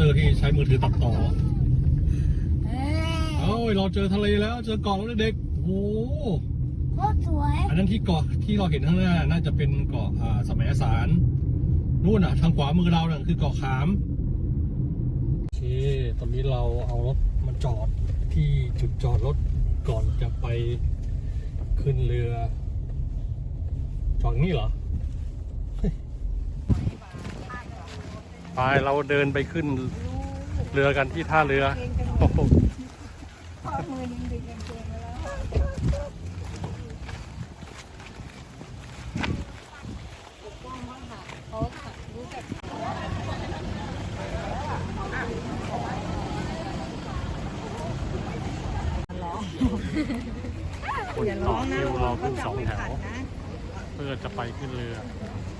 ตอร์ที่ใช้มือถือตัดต่อเอ้ยเอ้ยเราเจอทะเลแล้วเจอเกาะแล้วเด็กๆโอ้โหโคตรสวยอันนั้นที่เกาะที่เราเห็นข้างหน้าน่าจะเป็นเกาะอ่าสมัยสารนู่นอะ ทางขวามือเราเนี่ยคือเกาะขามโอเคตอนนี้เราเอารถมาจอดที่จุดจอดรถก่อนจะไปขึ้นเรือจอดนี่เหรอ ไปเราเดินไปขึ้นเรือกันที่ท่าเรือโอ้โหข้อมือยังดึงกางเกงไปแล้วเขารู้จักคนต่อคิวรอขึ้นสองแถวเพื่อจะไปขึ้นเรือคน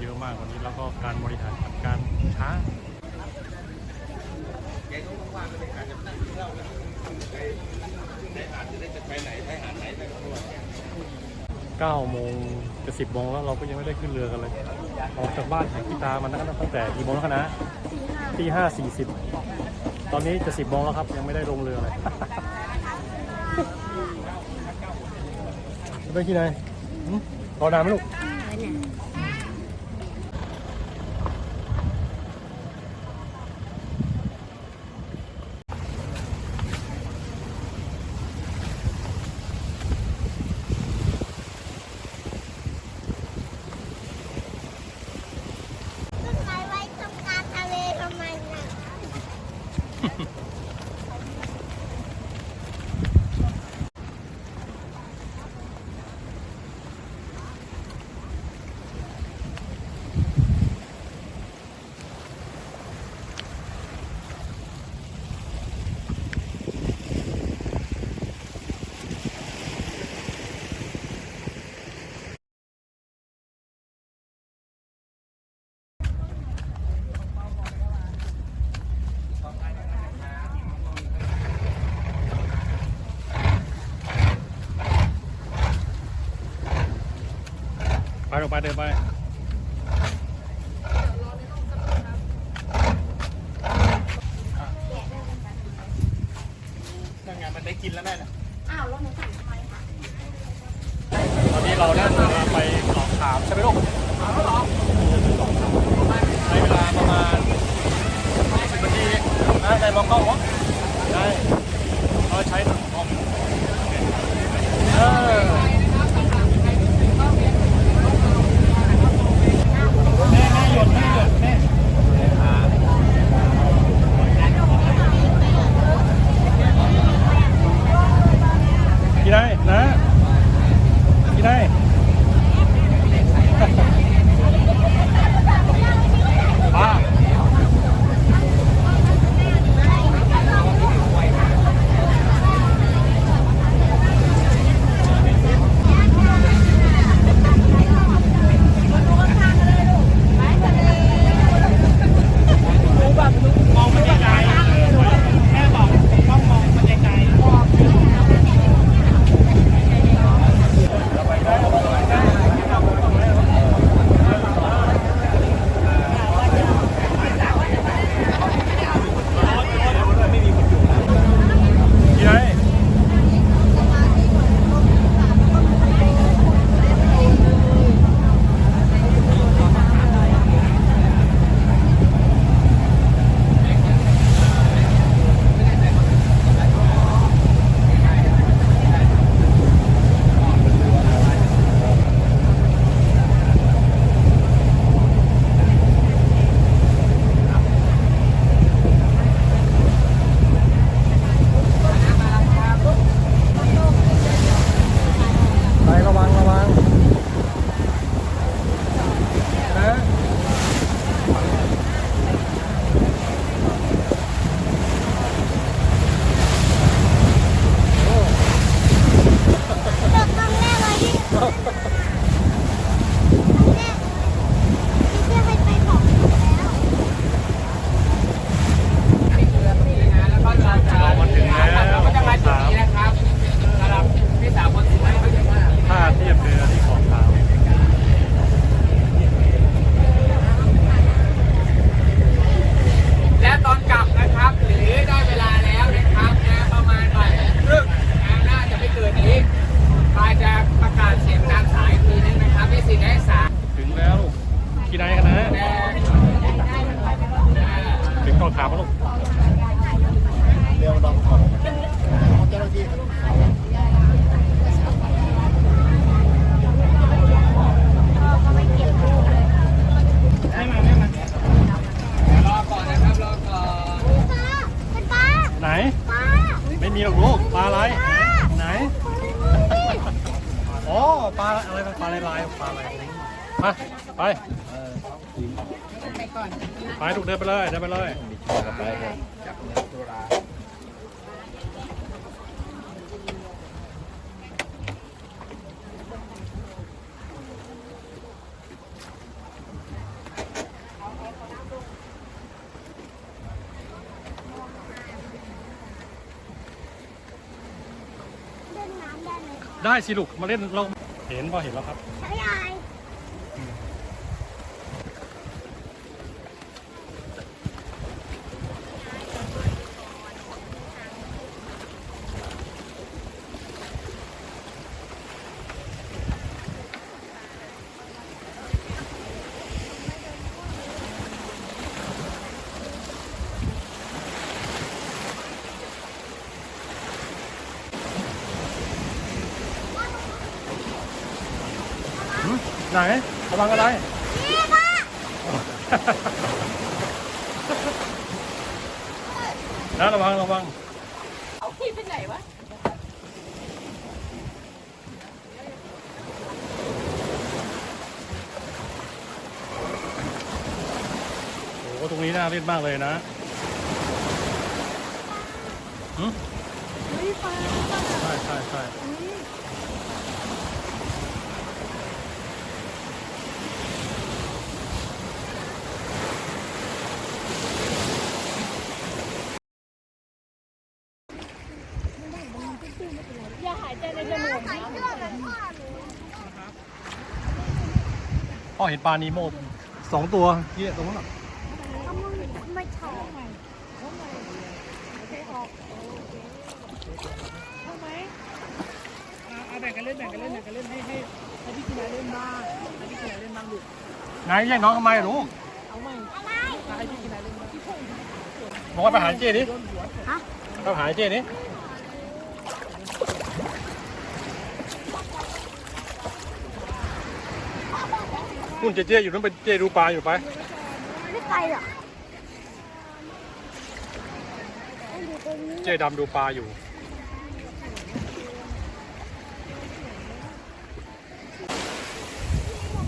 เยอะมากวันนี้แล้วก็การบริหารจัดการช้าเก้าโมงจะสิบโมงแล้วเราก็ยังไม่ได้ขึ้นเรือกันเลยออกจากบ้านหากีตามาตั้งแต่กี่โมงแล้วคะนะตีห้าสี่สิบตอนนี้จะสิบโมงแล้วครับ ยังไม่ได้ลงเรือเลยไปที่ไหนหึรอนานไหมลูก ต้นไม้ไว้ตรงกลางทะเลทำไมน่ะ ออกไปเดินไปนั่นไงมันได้กินแล้วแม่น่ะ ปลาอะไรปลาลายลายปลาอะไรมาไปไปถูกเดินไปเลยเดินไปเลยชอบกับไปครับจับเนื้อตัวรา เล่นน้ำ ได้สิลูก มาเล่นเราเห็นพอเห็นแล้วครับ ใช่ยาย หืมไหนระวังอะไร นี่ป้านะระวังระวัง เอาพี่ไปไหนวะ โอ้โหตรงนี้น่าเล่นมากเลยนะหืมเฮ้ยป้าใช่ใช่ใช่อย่าหายใจในจมูกนะ พ่อเห็นปลานีโมสองตัวเยี่ยตรงนั้นน่ะไม่ใช่เอาแบ่งกันเล่นแบ่งกันเล่นแบ่งกันเล่นให้ให้ให้พี่กินอะไรเล่นบ้างให้พี่กินอะไรเล่นบ้างลูกนายแย่งน้องทำไมอะลูกเอาไหมให้พี่กินอะไรเล่นบ้างบอกว่าไปหาเจ้ดิโดนหัวไปหาเจ้ดิ คุณเจเจ้อยู่นั่นไปเจ้ดูปลาอยู่ไป ไม่ไกลหรอกมันอยู่ตรงนี้เจ้ดำดูปลาอยู่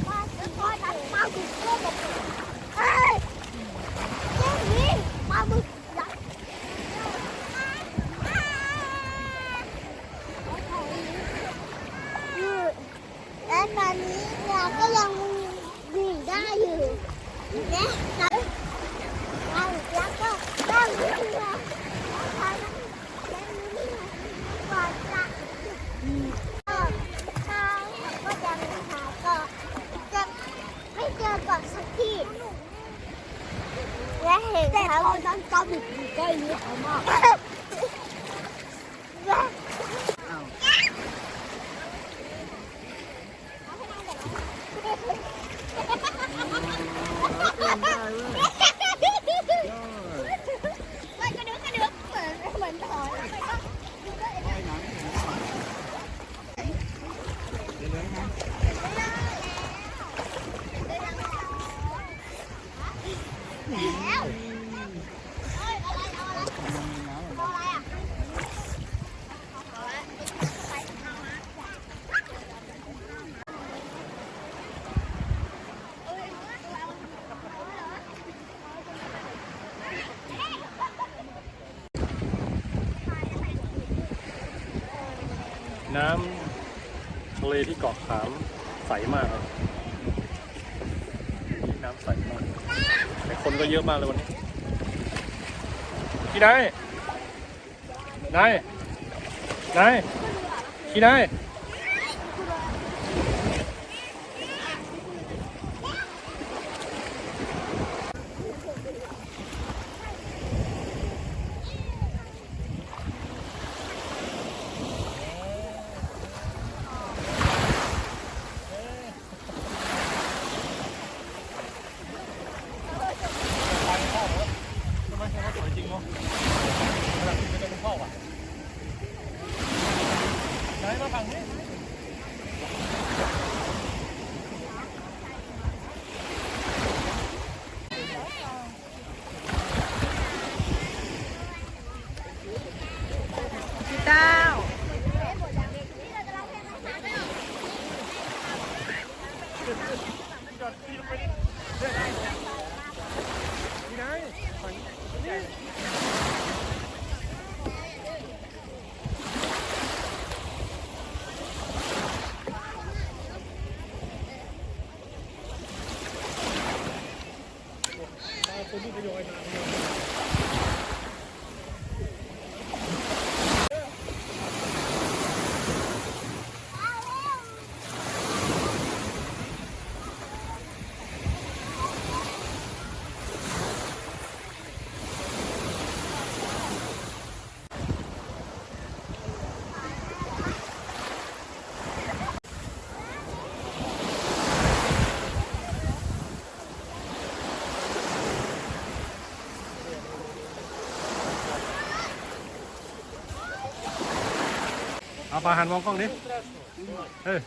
ป้าจะคอยตัดปลาดุกเพื่อแบบเฮ้ยเจ้านี่ปลาดุกยักษ์อยู่และตอนนี้เราก็ยังวิ่งได้อยู่เนี่ยนะเราแล้วก็นั่งวิ่งมาแล้วพอนั่งนั่งวิ่งมาก่อนจะก็ทางก็ยังหาเกาะจะไม่เจอเกาะสักทีและ เห็นแต่พอนั่งก็บิดอยู่ใกล้นี้เขามากและ มันกระดึ๊บกระดึ๊บเหมือนเหมือนถอนแล้วมันก็แล้วเอ้ยอะไรเอาอะไรเอาอะไรอะไปทางนั้นเอ้ยเราเหรอ น้ำทะ เลที่เกาะขามใสมากมีน้ำใสมากแต่คนก็เยอะมากเลยวันนี้พี่นไหนายนายพี่น เขาสวยจริงเนาะขนาดที่ไม่ได้เป็นพ่ออะนายมาฝั่งนี้ พี่เต้า นี่เราจะร้องเพลงภาษาด้วยเหรอ เอาปลาหันมองกล้องดิเออ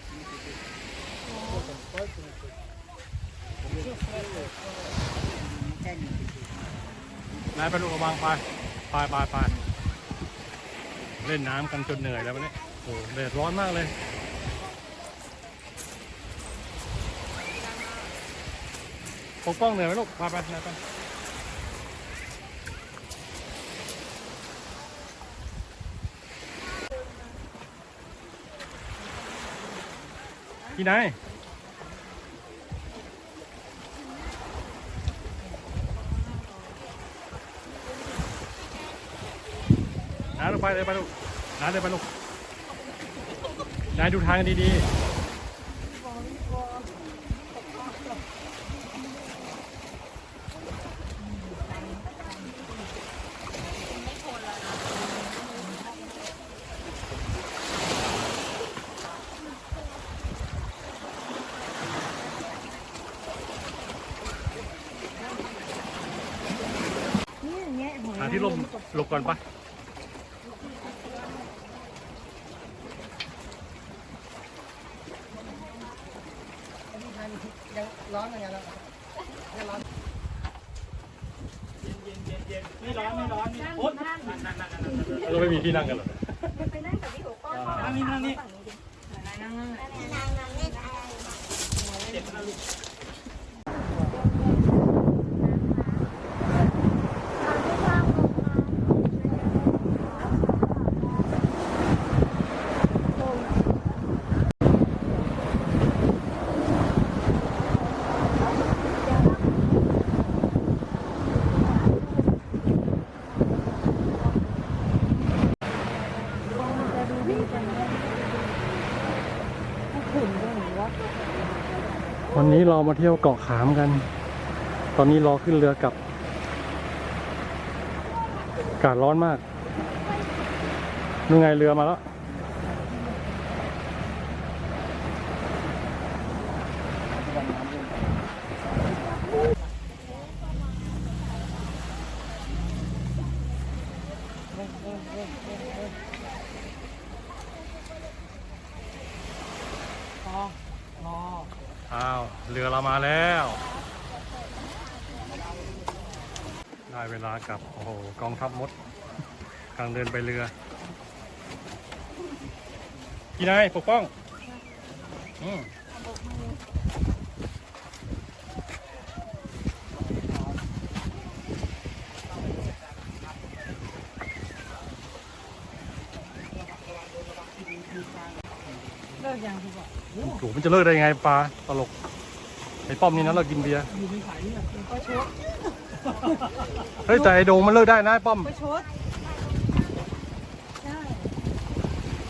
นายไปลูกระวังไปไปไปไปเล่นน้ำกันจนเหนื่อยแล้ววันนี้โอ้แดดร้อนมากเลยปกป้องเหนื่อยไหมลูกไปไปนายไป ที่ไหนน้าลงไปเลยไปลูกน้าเลยไปลูกนายดูทางดีๆหาที่ลม หลบก่อนปะไม่ร้อนไม่ร้อนนี่โอ๊ยเราไม่มีที่นั่งกันหรอนั่งนี่นั่งนี่นางนางเล่นอะไรเจ็บนะลูก วันนี้เรามาเที่ยวเกาะขามกัน ตอนนี้รอขึ้นเรือกับอากาศร้อนมากนู่นไงเรือมาแล้ว รอรอ อ้าว เรือเรามาแล้ว ได้เวลากลับ โอ้โห กองทัพมดกำลังเดินไปเรือ พี่นายปกป้อง อืมถูกมันจะเลิกได้ยังไงปลาตลกไอ้ ป้อมนี่นะเรากินเบียร์อยู่ในสายเนี่ยก็ชดเฮ้ยแต่ไอ้โดงมันเลิกได้นะไอ้ป้อมประชดใช่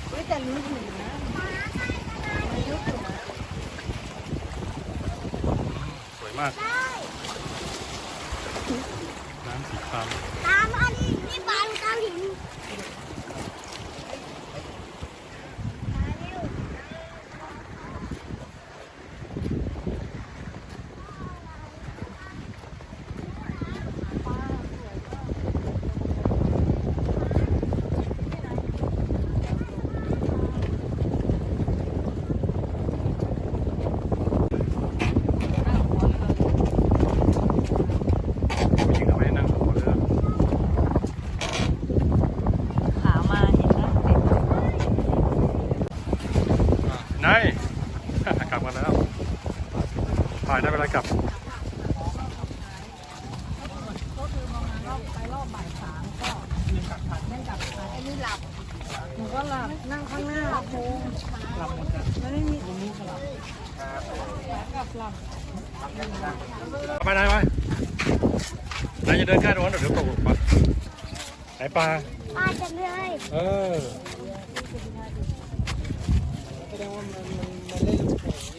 เว้ยแต่รู้อยู่นะอายุอยู่นะสวยมาก น้ำสีครามตามอันนี้นี่ปลาลูกตาหิน เดี๋ยวตกลงไปไหนปลาปลาจะเลยเออแสดงว่ามันมันเล่น